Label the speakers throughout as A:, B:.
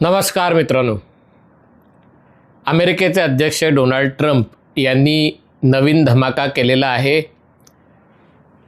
A: नमस्कार मित्रांनो. अमेरिकेचे अध्यक्ष डोनाल्ड ट्रम्प यांनी नवीन धमाका केलेला आहे.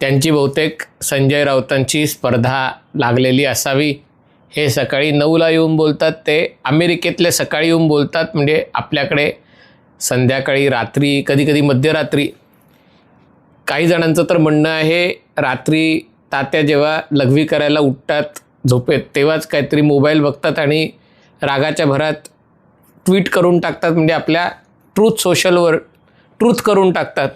A: त्यांची बहुतेक संजय राऊतांची स्पर्धा लागलेली असावी. हे सकाळी नऊला येऊन बोलतात. ते अमेरिकेतले सकाळी येऊन बोलतात. म्हणजे आपल्याकडे संध्याकाळी रात्री कधीकधी मध्यरात्री. काही जणांचं तर म्हणणं आहे रात्री तात्या जेव्हा लघवी करायला उठतात झोपेत तेव्हाच काहीतरी मोबाईल बघतात आणि रागाच्या भरात ट्विट करून टाकतात म्हणजे आपल्या ट्रूथ सोशलवर ट्रूथ करून टाकतात.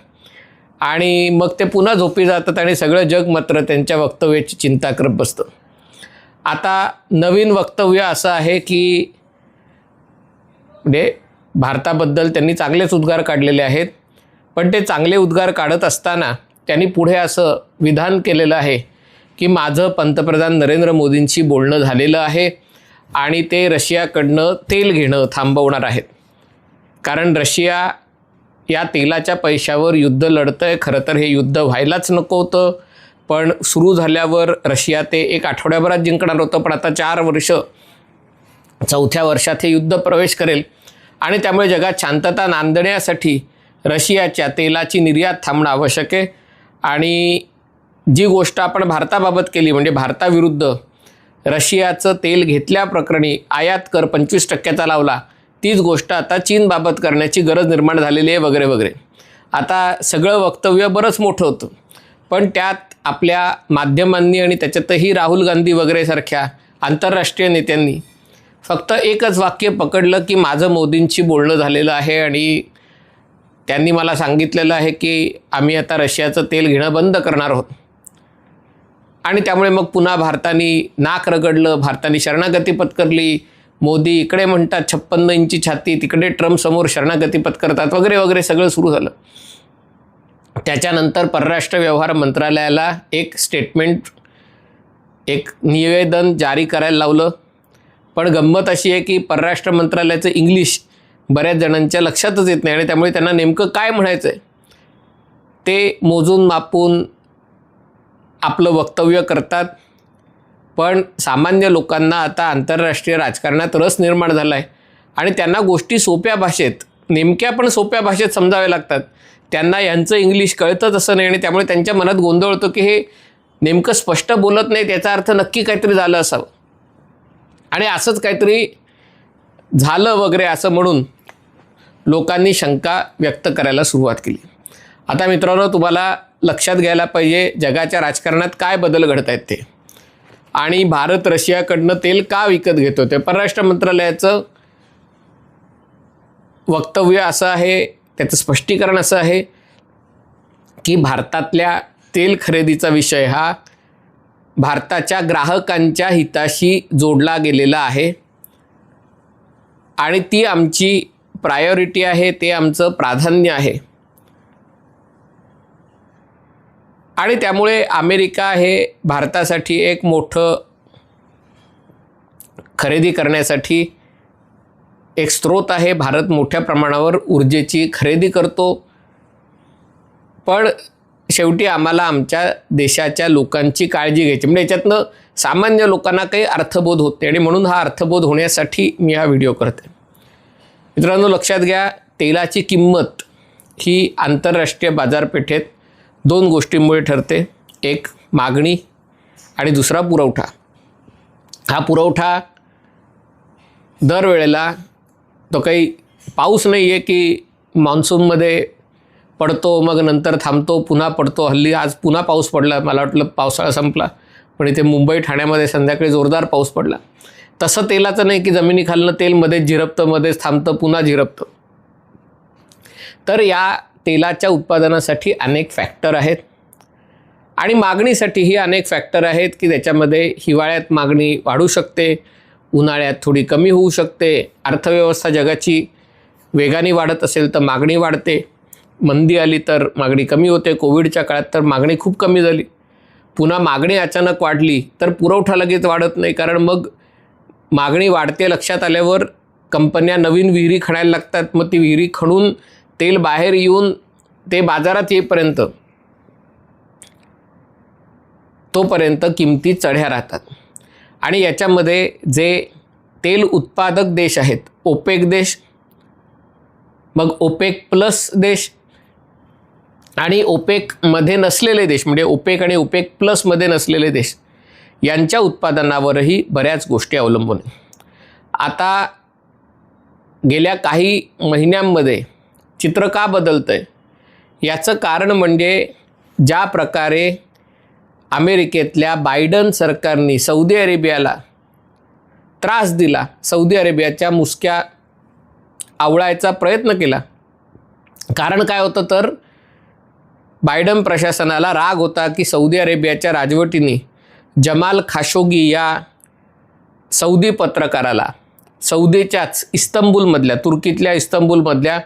A: आणि मग ते पुन्हा झोपी जातात आणि सगळं जग मात्र त्यांच्या वक्तव्याची चिंता करत बसतं. आता नवीन वक्तव्य असं आहे की म्हणजे भारताबद्दल त्यांनी चांगलेच उद्गार काढलेले आहेत पण ते चांगले उद्गार काढत असताना त्यांनी पुढे असं विधान केलेलं आहे की माझं पंतप्रधान नरेंद्र मोदींशी बोलणं झालेलं आहे आणि ते रशियाकडनं तेल घेणं थांबवणार आहेत. कारण रशिया या तेलाच्या पैशावर युद्ध लढतं आहे खरं तर हे युद्ध व्हायलाच नको होतं. पण सुरू झाल्यावर रशिया ते एक आठवड्याभरात जिंकणार होतं पण आता चार वर्ष चौथ्या वर्षात हे युद्ध प्रवेश करेल. आणि त्यामुळे जगात शांतता नांदण्यासाठी रशियाच्या तेलाची निर्यात थांबणं आवश्यक आहे. आणि जी गोष्ट आपण भारताबाबत केली म्हणजे भारताविरुद्ध रशियाचं तेल घेतल्याप्रकरणी आयात कर पंचवीस टक्क्याचा लावला. तीच गोष्ट आता चीनबाबत करण्याची गरज निर्माण झालेली आहे वगैरे वगैरे. आता सगळं वक्तव्य बरंच मोठं होतं. पण त्यात आपल्या माध्यमांनी आणि त्याच्यातही राहुल गांधी वगैरेसारख्या आंतरराष्ट्रीय नेत्यांनी फक्त एकच वाक्य पकडलं की माझं मोदींशी बोलणं झालेलं आहे आणि त्यांनी मला सांगितलेलं आहे की आम्ही आता रशियाचं तेल घेणं बंद करणार आहोत. आणि त्यामुळे मग पुन्हा भारताने नाक रगडलं भारताने शरणागती पत्करली. मोदी इकडे म्हणतात छप्पन्न इंची छाती तिकडे ट्रम्प समोर शरणागती पत्करतात वगैरे वगैरे सगळं सुरू झालं. त्याच्यानंतर परराष्ट्र व्यवहार मंत्रालयाला एक स्टेटमेंट एक निवेदन जारी करायला लावलं. पण गंमत अशी आहे की परराष्ट्र मंत्रालयाचं इंग्लिश बऱ्याच जणांच्या लक्षातच येत नाही आणि त्यामुळे त्यांना नेमकं काय म्हणायचं आहे ते मोजून मापून आपलं वक्तव्य करतात. पण सामान्य लोकांना आता आंतरराष्ट्रीय राजकारणात रस निर्माण झाला आहे आणि त्यांना गोष्टी सोप्या भाषेत नेमक्या पण सोप्या भाषेत समजाव्या लागतात. त्यांना यांचं इंग्लिश कळतच असं नाही आणि त्यामुळे त्यांच्या मनात गोंधळ होतो की हे नेमकं स्पष्ट बोलत नाही त्याचा अर्थ नक्की काहीतरी झालं असावं. आणि असंच काहीतरी झालं वगैरे असं म्हणून लोकांनी शंका व्यक्त करायला सुरुवात केली. आता मित्रांनो तुम्हाला लक्षात घ्यायला पाहिजे जगाच्या राजकारणात काय बदल घडत आहेत ते. आणि भारत रशियाकडनं तेल का विकत घेतो ते परराष्ट्र मंत्रालयाचं वक्तव्य असं आहे त्याचं स्पष्टीकरण असं आहे की भारतातल्या तेल खरेदीचा विषय हा भारताच्या ग्राहकांच्या हिताशी जोडला गेलेला आहे. आणि ती आमची प्रायोरिटी आहे ते आमचं प्राधान्य आहे. आणि त्यामुळे अमेरिका हे भारतासाठी एक मोठं खरेदी करण्यासाठी एक स्रोत आहे. भारत मोठ्या प्रमाणावर ऊर्जेची खरेदी करतो. पण शेवटी आम्हाला आमच्या देशाच्या लोकांची काळजी घ्यायची. म्हणजे याच्यातनं सामान्य लोकांना काही अर्थबोध होते आणि म्हणून हा अर्थबोध होण्यासाठी मी हा व्हिडिओ करते मित्रांनो लक्षात घ्या तेलाची किंमत ही आंतरराष्ट्रीय बाजारपेठेत दोन गोष्टींमुळे ठरते. एक मागणी आणि दुसरा पुरवठा. हा पुरवठा दरवेळेला तो काही पाऊस नाही आहे की मान्सूनमध्ये पडतो मग नंतर थांबतो पुन्हा पडतो. हल्ली आज पुन्हा पाऊस पडला मला वाटलं पावसाळा संपला. पण इथे मुंबई ठाण्यामध्ये संध्याकाळी जोरदार पाऊस पडला. तसं तेलाचं नाही की जमिनीखालनं तेल मध्येच झिरपतं मध्येच थांबतं पुन्हा झिरपतं. तर या तेलाच्या उत्पादनासाठी अनेक फॅक्टर आहेत. आणि मागणीसाठीही अनेक फॅक्टर आहेत की त्याच्यामध्ये हिवाळ्यात मागणी वाढू शकते उन्हाळ्यात थोडी कमी होऊ शकते अर्थव्यवस्था जगाची वेगाने वाढत असेल तर मागणी वाढते. मंदी आली तर मागणी कमी होते कोविडच्या काळात तर मागणी खूप कमी झाली. पुन्हा मागणी अचानक वाढली तर पुरवठा लगेच वाढत नाही कारण मग मागणी वाढते लक्षात आल्यावर कंपन्या नवीन विहिरी खणायला लागतात. मग ती विहिरी खणून तेल बाहेर येऊन ते बाजारात येईपर्यंत तोपर्यंत किमती चढ्या राहतात. आणि याच्यामध्ये जे तेल उत्पादक देश आहेत ओपेक देश मग ओपेक प्लस देश आणि ओपेकमध्ये नसलेले देश म्हणजे ओपेक आणि ओपेक प्लसमध्ये नसलेले देश यांच्या उत्पादनावरही बऱ्याच गोष्टी अवलंबून आहेत. आता गेल्या काही महिन्यांमध्ये चित्र का बदलतं आहे याचं कारण म्हणजे ज्या प्रकारे अमेरिकेतल्या बायडन सरकारने सौदी अरेबियाला त्रास दिला सौदी अरेबियाच्या मुसक्या आवळायचा प्रयत्न केला. कारण काय होतं तर बायडन प्रशासनाला राग होता की सौदी अरेबियाच्या राजवटीने जमाल खाशोगी या सौदी पत्रकाराला सौदीच्याच इस्तंबूलमधल्या तुर्कीतल्या इस्तंबूलमधल्या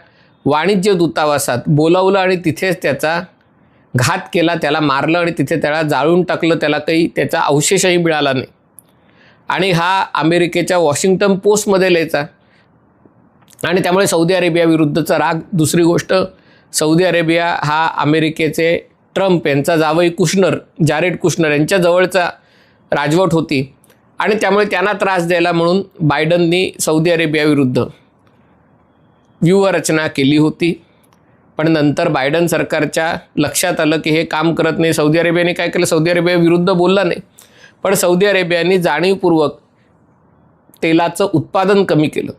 A: वाणिज्य दूतावासात बोलावलं आणि तिथेच त्याचा घात केला त्याला मारलं आणि तिथे त्याला जाळून टाकलं त्याला काही त्याचा अवशेषही मिळाला नाही. आणि हा अमेरिकेच्या वॉशिंग्टन पोस्टमध्ये लिहायचा. आणि त्यामुळे सौदी अरेबियाविरुद्धचा राग. दुसरी गोष्ट सौदी अरेबिया हा अमेरिकेचे ट्रम्प यांचा जावई कुशनर जारेड कुशनर यांच्या जवळचा राजवट होती. आणि त्यामुळे त्यांना त्रास द्यायला म्हणून बायडननी सौदी अरेबियाविरुद्ध व्यूहरचना केली होती. पण नंतर बायडन सरकारच्या लक्षात आलं की हे काम करत नाही. सौदी अरेबियाने काय केलं? सौदी अरेबियाविरुद्ध बोलला नाही. पण सौदी अरेबियाने जाणीवपूर्वक तेलाचं उत्पादन कमी केलं.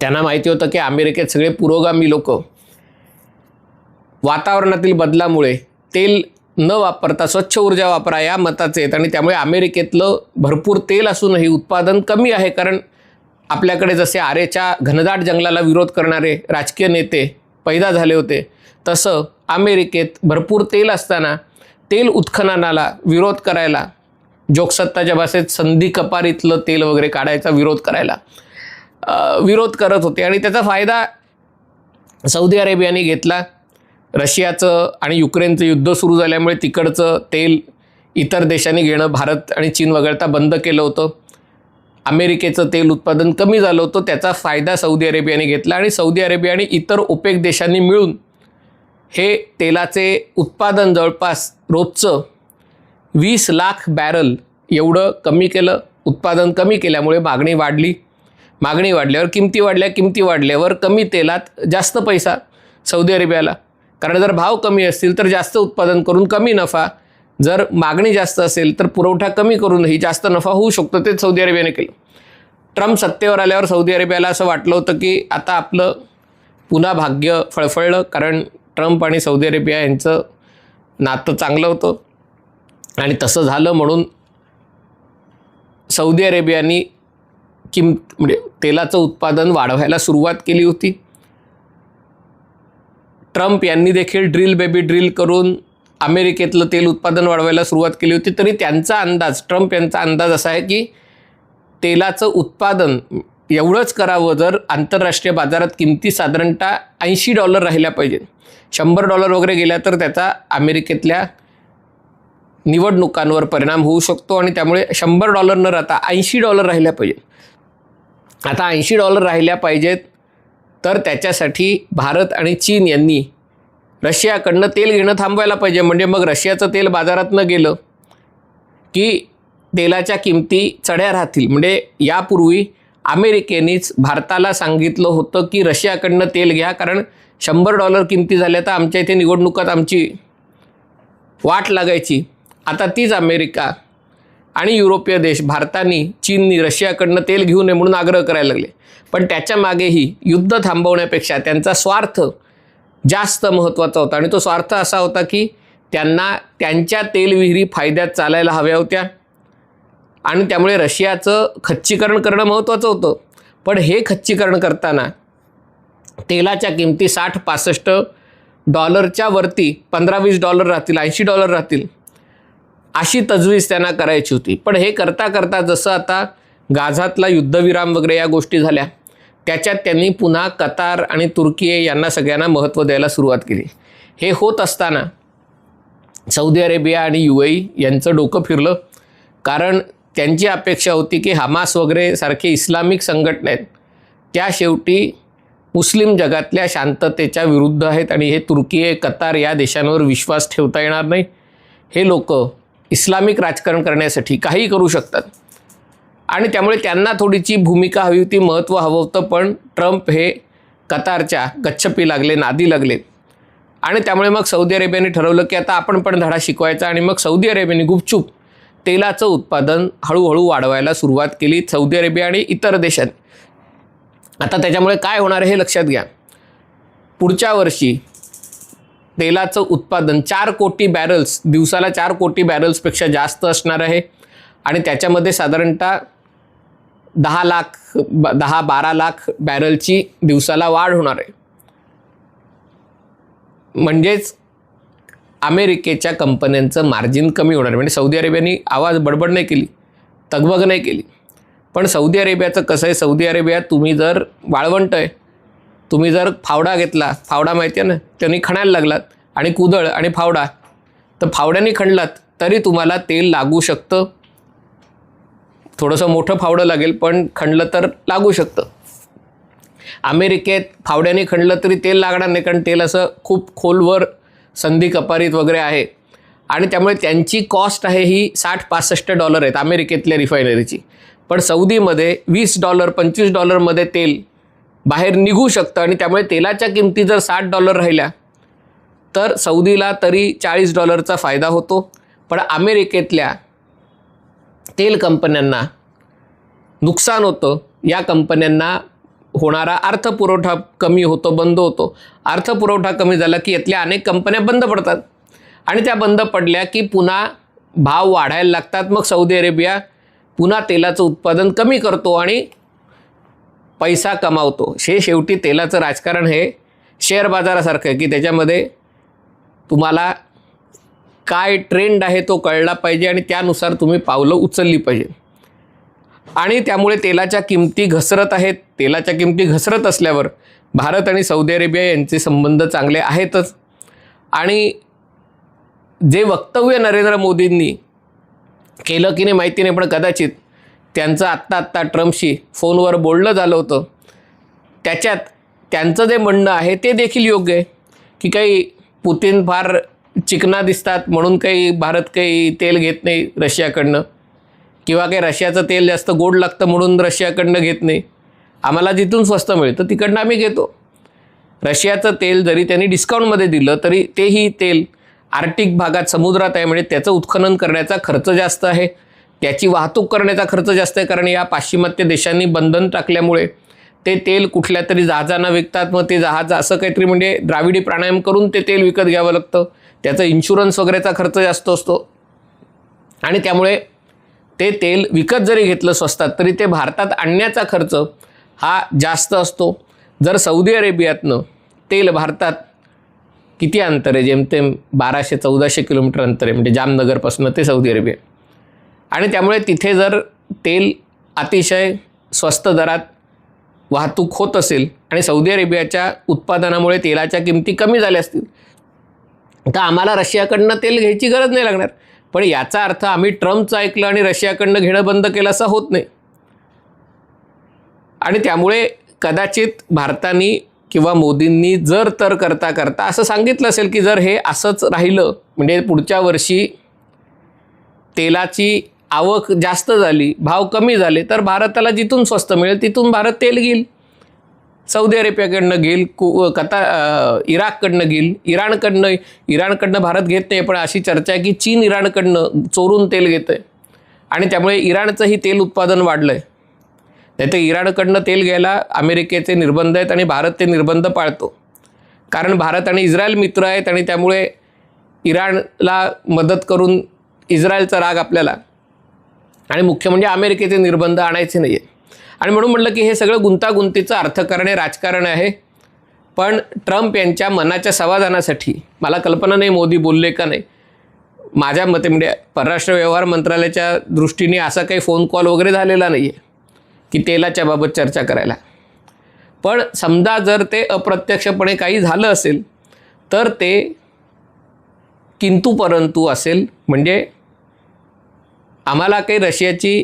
A: त्यांना माहिती होतं की अमेरिकेत सगळे पुरोगामी लोक वातावरणातील बदलामुळे तेल न वापरता स्वच्छ ऊर्जा वापरा या मताचे आहेत. आणि त्यामुळे अमेरिकेतलं भरपूर तेल असूनही उत्पादन कमी आहे. कारण आपल्याकडे जसे आरेच्या घनदाट जंगलाला विरोध करणारे राजकीय नेते पैदा झाले होते तसं अमेरिकेत भरपूर तेल असताना तेल उत्खननाला विरोध करायला जोगसत्ताच्या भाषेत संधी कपारीतलं तेल वगैरे काढायचा विरोध करायला विरोध करत होते. आणि त्याचा फायदा सौदी अरेबियाने घेतला. रशियाचं आणि युक्रेनचं युद्ध सुरू झाल्यामुळे तिकडचं तेल इतर देशांनी घेणं भारत आणि चीन वगळता बंद केलं होतं. अमेरिकेचं तेल उत्पादन कमी झालं होतं त्याचा फायदा सौदी अरेबियाने घेतला आणि सौदी अरेबिया आणि इतर ओपेक देशांनी मिळून हे तेलाचे उत्पादन जवळपास रोजचं वीस लाख बॅरल एवढं कमी केलं उत्पादन कमी केल्यामुळे मागणी वाढली. मागणी वाढल्यावर किमती वाढल्या किमती वाढल्यावर कमी तेलात जास्त पैसा सौदी अरेबियाला. कारण जर भाव कमी असतील तर जास्त उत्पादन करून कमी नफा जर मागणी जास्त असेल तर पुरवठा कमी करूनही जास्त नफा होऊ शकतो ते सौदी अरेबियाने केलं. ट्रम्प सत्तेवर आल्यावर सौदी अरेबियाला असं वाटलं होतं की आता आपलं पुन्हा भाग्य फळफळलं कारण ट्रम्प आणि सौदी अरेबिया यांचं नातं चांगलं होतं. आणि तसं झालं म्हणून सौदी अरेबियानी किम म्हणजे तेलाचं उत्पादन वाढवायला सुरुवात केली होती. ट्रम्प यांनी देखील ड्रिल बेबी ड्रिल करून अमेरिकेतलं तेल उत्पादन वाढवायला सुरुवात केली होती तरी त्यांचा अंदाज ट्रम्प यांचा अंदाज असा आहे की तेलाचं उत्पादन एवढंच करावं जर आंतरराष्ट्रीय बाजारात किमती साधारणतः ऐंशी डॉलर राहिल्या पाहिजेत. शंभर डॉलर वगैरे गेल्या तर त्याचा अमेरिकेतल्या निवडणुकांवर परिणाम होऊ शकतो आणि त्यामुळे शंभर डॉलर न राहता ऐंशी डॉलर राहिल्या पाहिजेत. आता ऐंशी डॉलर राहिल्या पाहिजेत तर त्याच्यासाठी भारत आणि चीन यांनी रशियाकडनं तेल घेणं थांबवायला पाहिजे. म्हणजे मग रशियाचं तेल बाजारात न गेलं की तेलाच्या किमती चढ्या राहतील. म्हणजे यापूर्वी अमेरिकेनेच भारताला सांगितलं होतं की रशियाकडनं तेल घ्या कारण शंभर डॉलर किमती झाल्या तर आमच्या इथे निवडणुकात आमची वाट लागायची. आता तीच अमेरिका आणि युरोपीय देश भारताने चीननी रशियाकडनं तेल घेऊ नये म्हणून आग्रह करायला लागले. पण त्याच्या मागेही युद्ध थांबवण्यापेक्षा त्यांचा स्वार्थ जास्त महत्त्वाचा होता. आणि तो स्वार्थ असा होता की त्यांना त्यांच्या तेलविहिरी फायद्यात चालायला हव्या होत्या. आणि त्यामुळे रशियाचं खच्चीकरण करणं महत्त्वाचं होतं. पण हे खच्चीकरण करताना तेलाच्या किमती साठ पासष्ट डॉलरच्या वरती पंधरा वीस डॉलर राहतील ऐंशी डॉलर राहतील अशी तजवीज त्यांना करायची होती. पण हे करता करता जसं आता गाझातला युद्धविराम वगैरे या गोष्टी झाल्या. त्याच्यात त्यांनी पुन्हा कतार आणि तुर्की यांना सगळ्यांना महत्त्व द्यायला सुरुवात केली. हे होत असताना सौदी अरेबिया आणि यू ए यांचं डोकं फिरलं. कारण त्यांची अपेक्षा होती की हमास वगैरे सारखे इस्लामिक संघटना आहेत. त्या शेवटी मुस्लिम जगातल्या शांततेच्या विरुद्ध आहेत आणि हे तुर्की कतार या देशांवर विश्वास ठेवता येणार नाही. हे लोक इस्लामिक राजकारण करण्यासाठी काही करू शकतात. आणि त्यामुळे त्यांना थोडीची भूमिका हवी होती महत्त्व हवं होतं पण ट्रम्प हे कतारच्या गच्छपी लागले नादी लागले. आणि त्यामुळे मग सौदी अरेबियाने ठरवलं की आता आपण पण धडा शिकवायचा आणि मग सौदी अरेबियाने गुपचूप तेलाचं उत्पादन हळूहळू वाढवायला सुरुवात केली सौदी अरेबिया आणि इतर देशात आता त्याच्यामुळे काय होणार आहे हे लक्षात घ्या. पुढच्या वर्षी तेलाचं उत्पादन चार कोटी बॅरल्स दिवसाला चार कोटी बॅरल्सपेक्षा जास्त असणार आहे. आणि त्याच्यामध्ये साधारणतः दहा लाख ब- दहा बारा लाख बॅरलची दिवसाला वाढ होणार आहे. म्हणजेच अमेरिकेच्या कंपन्यांचं मार्जिन कमी होणार आहे. म्हणजे सौदी अरेबियाने आवाज बडबड नाही केली तगबग नाही केली. पण सौदी अरेबियाचं कसं आहे सौदी अरेबियात तुम्ही जर वाळवंट आहे तुम्ही जर फावडा घेतला फावडा माहिती आहे ना त्यांनी खणायला लागलात आणि कुदळ आणि फावडा तर फावड्याने खणलात तरी तुम्हाला तेल लागू शकतं. थोडंसं मोठं फावडं लागेल पण खणलं तर लागू शकतं. अमेरिकेत फावड्याने खणलं तरी तेल लागणार नाही कारण तेल असं खूप खोलवर संधी कपारीत वगैरे आहे. आणि त्यामुळे त्यांची कॉस्ट आहे ही साठ पासष्ट डॉलर आहेत अमेरिकेतल्या रिफायनरीची पण सौदीमध्ये वीस डॉलर पंचवीस डॉलरमध्ये तेल बाहेर निघू शकतं आणि त्यामुळे तेलाच्या किमती जर साठ डॉलर राहिल्या तर सौदीला तरी चाळीस डॉलरचा फायदा होतो. पण अमेरिकेतल्या तेल कंपन्यांना नुकसान होतं या कंपन्यांना होणारा अर्थपुरवठा कमी होतो बंद होतो. अर्थपुरवठा कमी झाला की यातल्या अनेक कंपन्या बंद पडतात. आणि त्या बंद पडल्या की पुन्हा भाव वाढायला लागतात. मग सौदी अरेबिया पुन्हा तेलाचं उत्पादन कमी करतो आणि पैसा कमावतो. हे शेवटी तेलाचं राजकारण हे शेअर बाजारासारखं आहे की त्याच्यामध्ये तुम्हाला काय ट्रेंड आहे तो कळला पाहिजे आणि त्यानुसार तुम्ही पावलं उचलली पाहिजे. आणि त्यामुळे तेलाच्या किमती घसरत आहेत. तेलाच्या किमती घसरत असल्यावर भारत आणि सौदी अरेबिया यांचे संबंध चांगले आहेतच. आणि जे वक्तव्य नरेंद्र मोदींनी केलं की नाही माहिती नाही पण कदाचित त्यांचं आत्ता आत्ता ट्रम्पशी फोनवर बोलणं झालं होतं. त्याच्यात त्यांचं जे म्हणणं आहे ते देखील योग्य आहे. की काही पुतीन फार चिकना दिसतात म्हणून काही भारत काही तेल घेत नाही रशियाकडनं. किंवा काही रशियाचं तेल जास्त गोड लागतं म्हणून रशियाकडनं घेत नाही. आम्हाला जिथून स्वस्त मिळतं तिकडनं आम्ही घेतो. रशियाचं तेल जरी त्यांनी डिस्काउंटमध्ये दिलं तरी तेही तेल आर्टिक भागात समुद्रात आहे म्हणजे त्याचं उत्खनन करण्याचा खर्च जास्त आहे. त्याची वाहतूक करण्याचा खर्च जास्त आहे कारण या पाश्चिमात्य देशांनी बंधन टाकल्यामुळे ते तेल कुठल्या तरी जहाजांना विकतात. मग ते जहाज असं काहीतरी म्हणजे द्राविडी प्राणायाम करून ते तेल विकत घ्यावं लागतं. त्याचा इन्शुरन्स वगैरेचा खर्च जास्त असतो. आणि त्यामुळे ते तेल विकत जरी घेतलं स्वस्तात तरी ते भारतात आणण्याचा खर्च हा जास्त असतो. जर सौदी अरेबियातनं तेल भारतात किती अंतर आहे? जेमतेम बाराशे चौदाशे किलोमीटर अंतर आहे. म्हणजे जामनगरपासून ते सौदी अरेबिया. आणि त्यामुळे तिथे जर तेल अतिशय स्वस्त दरात वाहतूक होत असेल आणि सौदी अरेबियाच्या उत्पादनामुळे तेलाच्या किमती कमी झाल्या असतील तर आम्हाला रशियाकडनं तेल घ्यायची गरज नाही लागणार. पण याचा अर्थ आम्ही ट्रम्पचं ऐकलं आणि रशियाकडनं घेणं बंद केलं असं होत नाही. आणि त्यामुळे कदाचित भारताने किंवा मोदींनी जर तर करता करता असं सांगितलं असेल की जर हे असंच राहिलं म्हणजे पुढच्या वर्षी तेलाची आवक जास्त झाली भाव कमी झाले तर भारताला जिथून स्वस्त मिळेल तिथून भारत तेल घेईल. सौदी अरेबियाकडनं घेईल कु कता इराककडनं घेईल. इराणकडनं इराणकडनं भारत घेत नाही पण अशी चर्चा आहे की चीन इराणकडनं चोरून तेल घेतं आहे आणि त्यामुळे इराणचंही तेल उत्पादन वाढलं आहे नाही तर इराणकडनं तेल घ्यायला अमेरिकेचे निर्बंध आहेत आणि भारत ते निर्बंध पाळतो. कारण भारत आणि इस्रायल मित्र आहेत आणि त्यामुळे इराणला मदत करून इस्रायलचा राग आपल्याला. आणि मुख्य म्हणजे अमेरिकेचे निर्बंध आणायचे नाही आहे आणि म्हणून म्हटलं की हे सगळं गुंतागुंतीचं अर्थकारण आहे राजकारण आहे. पण ट्रम्प यांच्या मनाच्या समाधानासाठी मला कल्पना नाही मोदी बोलले का नाही. माझ्या मते म्हणजे परराष्ट्र व्यवहार मंत्रालयाच्या दृष्टीने असा काही फोन कॉल वगैरे झालेला नाही आहे की तेलाच्या बाबत चर्चा करायला. पण समजा जर ते अप्रत्यक्षपणे काही झालं असेल तर ते किंतू परंतु असेल. म्हणजे आम्हाला काही रशियाची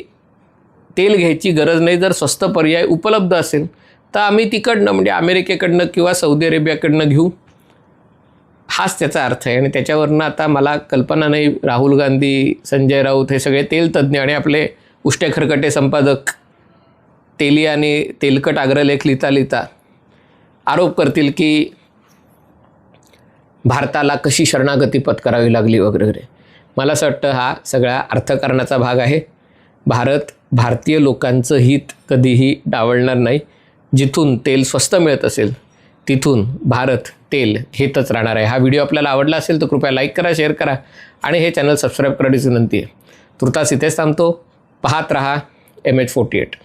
A: तेल घ्यायची गरज नाही जर स्वस्त पर्याय उपलब्ध असेल तर आम्ही तिकडनं म्हणजे अमेरिकेकडनं किंवा सौदी अरेबियाकडनं घेऊ. हाच त्याचा अर्थ आहे. आणि त्याच्यावरनं आता मला कल्पना नाही राहुल गांधी संजय राऊत हे सगळे तेल तज्ज्ञ आणि आपले उष्ट्या खरकटे संपादक तेली आणि तेलकट अग्रलेख लिहिता लिहिता आरोप करतील की भारताला कशी शरणागती पत्करावी लागली वगैरे वगैरे. मला असं वाटतं हा सगळा अर्थकारणाचा भाग आहे. भारत भारतीय लोकांचं हित कधीही डावलणार नाही. जिथून तेल स्वस्त मिळत असेल तिथून भारत तेल घेतच राहणार आहे. हा व्हिडिओ आपल्याला आवडला असेल तर कृपया लाईक करा शेअर करा आणि हे चॅनल सबस्क्राईब करण्याची विनंती आहे. तुर्तास इथेच थांबतो. पाहत रहा एम एच फोर्टी एट